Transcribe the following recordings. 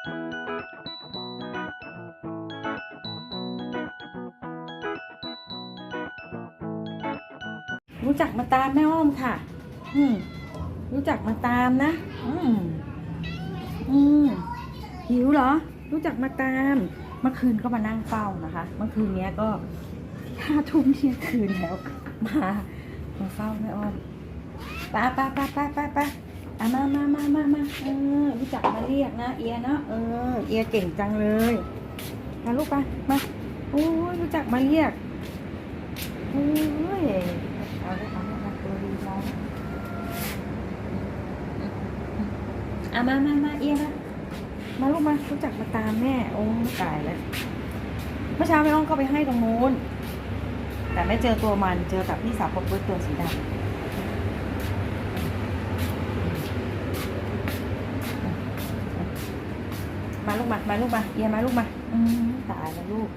รู้จักมาตามแม่อ้อมค่ะ อืม รู้จักมาตามนะ อืม อืม หิวเหรอ รู้จักมาตาม เมื่อคืนก็มานั่งเฝ้านะคะ เมื่อคืนเนี้ยก็ห้าทุ่มเที่ยงคืนแล้ว มา มาเฝ้าแม่อ้อมไปไปไปไปไปไป อะมามามามามาเออรู้จักมาเรียกนะเอียเนาะเออ เอียเก่งจังเลยมาลูกไปมาโอ้ยรู้จักมาเรียกโอ้ยเอาเลยเอาเลยมาตัวดีเราอะมามามาเอียมามาลูกมารู้จักมาตามแม่โอ้ตายแล้วเมื่อเช้าแม่อ้องก็ไปให้ตรงนู้นแต่ไม่เจอตัวมันเจอกับพี่สาวปกปื้อนตัวสีดำมา ลูกมา มาลูกมา เอียมาลูกมา อืมตายแล้วลูก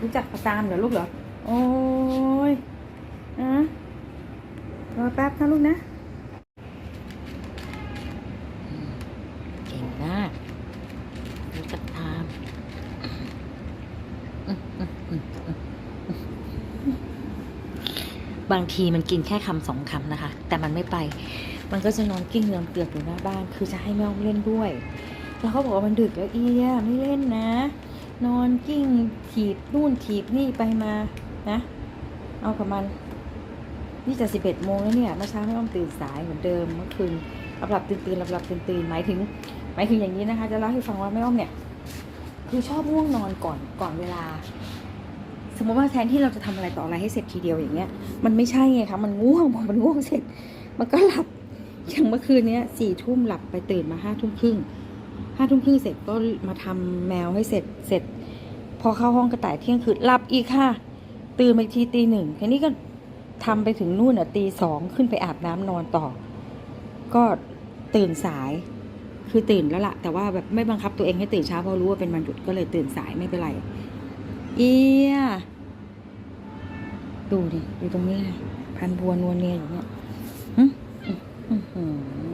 รู้จักมาตามเหรอลูกเหรอ โอ้ยอะรอแป๊บนะลูกนะ เก่งมากรู้จักตามบางทีมันกินแค่คำสองคำนะคะ แต่มันไม่ไป มันก็จะนอนกิ้งเนือมเกลือกอยู่หน้าบ้าน คือจะให้แม่เล่นด้วยแล้ว เขาบอกว่ามันดึกแล้วเอียไม่เล่นนะ นอนกิ้งถีบนู่นถีบนี่ไปมานะ เอากับมัน นี่จะสิบเอ็ดโมงแล้วเนี่ยเมื่อเช้าแม่อ้อมตื่นสายเหมือนเดิมเมื่อคืนหลับหลับตื่นตื่นหลับหลับตื่นตื่นหมายถึงหมายถึงอย่างนี้นะคะ จะเล่าให้ฟังว่าแม่อ้อมเนี่ย คือชอบง่วงนอนก่อนก่อนเวลา สมมติว่าแทนที่เราจะทำอะไรต่ออะไรให้เสร็จทีเดียวอย่างเงี้ย มันไม่ใช่ไงคะมันง่วงพอมันง่วงเสร็จ มันก็หลับอย่างเมื่อคืนเนี้ยสี่ทุ่มหลับไปตื่นมาห้าทุ่มครึ่ง ห้าทุ่มครึ่งเสร็จก็มาทำแมวให้เสร็จเสร็จ พอเข้าห้องกระต่ายเที่ยงคืนหลับอีกค่ะ ตื่นมาอีกทีตีหนึ่งแค่นี้ก็ทำไปถึงนู่นอะตีสองขึ้นไปอาบน้ำนอนต่อ ก็ตื่นสายคือตื่นแล้วล่ะ แต่ว่าแบบไม่บังคับตัวเองให้ตื่นเช้าเพราะรู้ว่าเป็นวันหยุดก็เลยตื่นสายไม่เป็นไรเอียดูดิอยู่ตรงนี้เลยพันบัวนวลเนียอยู่เนี่ยหึอื้อหือ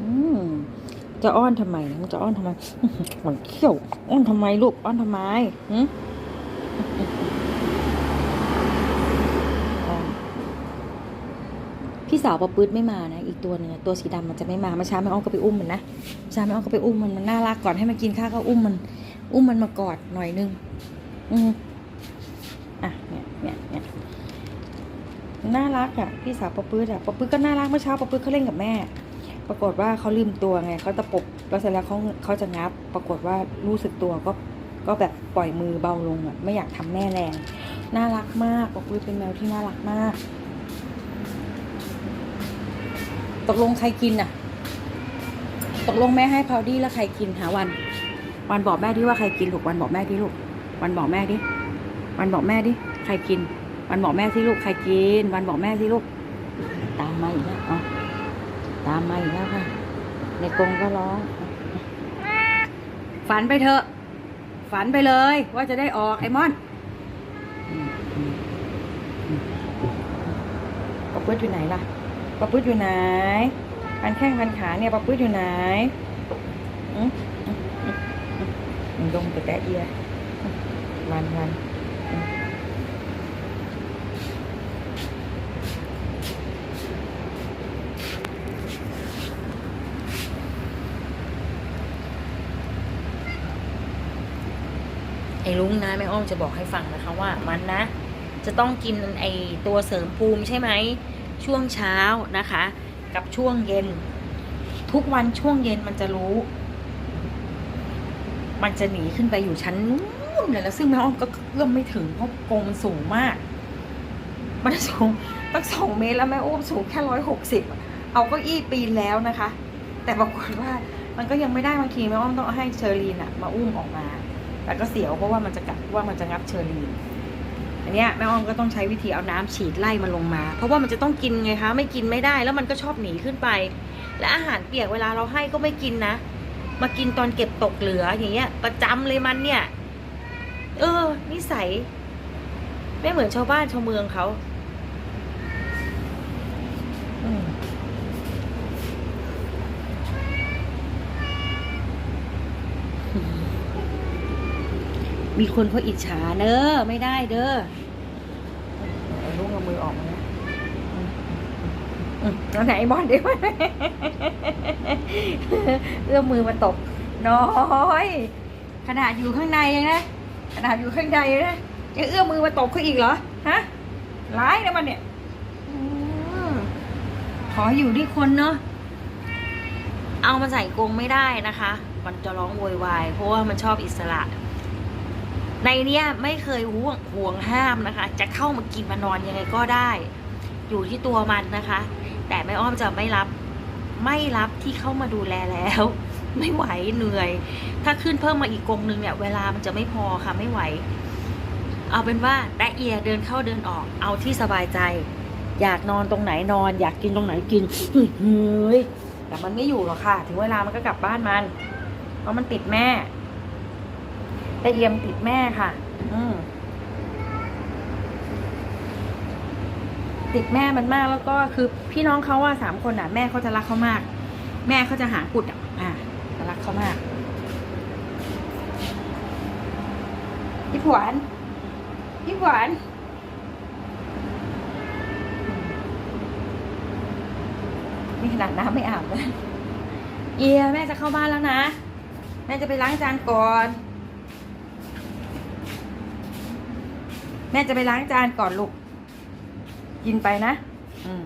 จะอ้อนทำไมนะมันจะอ้อนทำไมอื้อหือมันเขี้ยว อ้อนทำไมลูก อ้อนทำไมหึอ้อนพี่สาวปะปื๊ดไม่มานะ อีกตัวหนึ่งอตัวสีดำมันจะไม่มาเมื่อเช้าแม่อ้อมก็ไปอุ้มมันนะเมื่อเช้าแม่อ้อมก็ไปอุ้มมัน มันน่ารักก่อนให้มันกินข้าวก็อุ้มมัน อุ้มมันมากอดหน่อยนึง อืมอะ เนี่ยเนี่ยเนี่ยน่ารักอะ พี่สาวปะปื้ดอะปะปื้ดก็น่ารักเมื่อเช้าปะปื้ดเขาเล่นกับแม่ ปรากฏว่าเขาลืมตัวไงเขาตะปบแล้วเสร็จแล้วเขาเขาจะงับ ปรากฏว่ารู้สึกตัวก็ก็แบบปล่อยมือเบาลงอะไม่อยากทำแม่แรงน่ารักมากปะปื้ดเป็นแมวที่น่ารักมาก ตกลงใครกินอะ ตกลงแม่ให้พาวดี้แล้วใครกินหาวัน วันบอกแม่ดิว่าใครกินลูกวันบอกแม่ดิลูกวันบอกแม่ดิวันบอกแม่ดิใครกิน วันบอกแม่สิลูกใครกิน วันบอกแม่สิลูก ตามมาอีกแล้วเอ ตามมาอีกแล้วค่ะ ในกรงก็ร้อง ฝันไปเถอะ ฝันไปเลย ว่าจะได้ออกไอ้มอนปะปื๊ดอยู่ไหนล่ะปะปื๊ดอยู่ไหนพันแข้งพันขาเนี่ยปะปื๊ดอยู่ไหนมอืมอืมอืมอืมดงแต่แตะเอียวันวัน ไอ้ลุงนะแม่อ้อมจะบอกให้ฟังนะคะว่ามันนะ จะต้องกินไอตัวเสริมภูมิใช่ไหมช่วงเช้านะคะ กับช่วงเย็น ทุกวันช่วงเย็นมันจะรู้ มันจะหนีขึ้นไปอยู่ชั้นนู้นเลยแล้วซึ่งแม่อ้อมก็เอื้อมไม่ถึงเพราะกรงมันสูงมาก มันสูงตั้งสองเมตรแล้วแม่อ้อมสูงแค่ร้อยหกสิบเอาก็อี้ปีนแล้วนะคะ แต่ปรากฏว่ามันก็ยังไม่ได้บางทีแม่อ้อมต้องให้เชอรีนอะมาอุ้มออกมา แต่ก็เสียวเพราะว่ามันจะกัดว่ามันจะงับเชอรีนอันเนี้ยแม่อ้อมก็ต้องใช้วิธีเอาน้ำฉีดไล่มันลงมา เพราะว่ามันจะต้องกินไงคะ ไม่กินไม่ได้ แล้วมันก็ชอบหนีขึ้นไป และอาหารเปียกเวลาเราให้ก็ไม่กินนะ มากินตอนเก็บตกเหลืออย่างเงี้ย ประจำเลยมันเนี่ย เออ นิสัยไม่เหมือนชาวบ้านชาวเมืองเขา อืม มีคนเขาอิจฉาเด้อไม่ได้เด้อไอ้ลูกเอามือออกมานะอืมอืมแล้วไหนไอ้บอลเดี๋ยวเอื้อมมือมาตบน้อยขนาดอยู่ข้างในเลยนะขนาดอยู่ข้างในเลยนะยังเอื้อมมือมาตบเขาอีกเหรอฮะร้ายนะมันเนี่ยอืมขออยู่ด้วยคนเนาะเอามาใส่กรงไม่ได้นะคะ มันจะร้องโวยวายเพราะว่ามันชอบอิสระ ในเนี้ยไม่เคยห่วงห่วงห้ามนะคะ จะเข้ามากินมานอนยังไงก็ได้ อยู่ที่ตัวมันนะคะ แต่แม่อ้อมจะไม่รับไม่รับที่เข้ามาดูแลแล้ว ไม่ไหวเหนื่อย ถ้าขึ้นเพิ่มมาอีกกงหนึ่งเนี่ยเวลามันจะไม่พอค่ะไม่ไหว เอาเป็นว่าแตะเอียเดินเข้าเดินออกเอาที่สบายใจ อยากนอนตรงไหนนอน อยากกินตรงไหนกินเฮ้ยแต่มันไม่อยู่หรอกค่ะ ถึงเวลามันก็กลับบ้านมันเพราะมันติดแม่ แต่เอียมติดแม่ค่ะ อืมติดแม่มันมากแล้วก็คือพี่น้องเขาว่าสามคนอะ แม่เขาจะรักเขามาก แม่เขาจะหากุดอะอ่าจะรักเขามากพี่ผวนพี่ผวนนี่ขนาดน้ำไม่อาบนะเอียแม่จะเข้าบ้านแล้วนะ แม่จะไปล้างจานก่อน แม่จะไปล้างจานก่อนลูก กินไปนะ อืม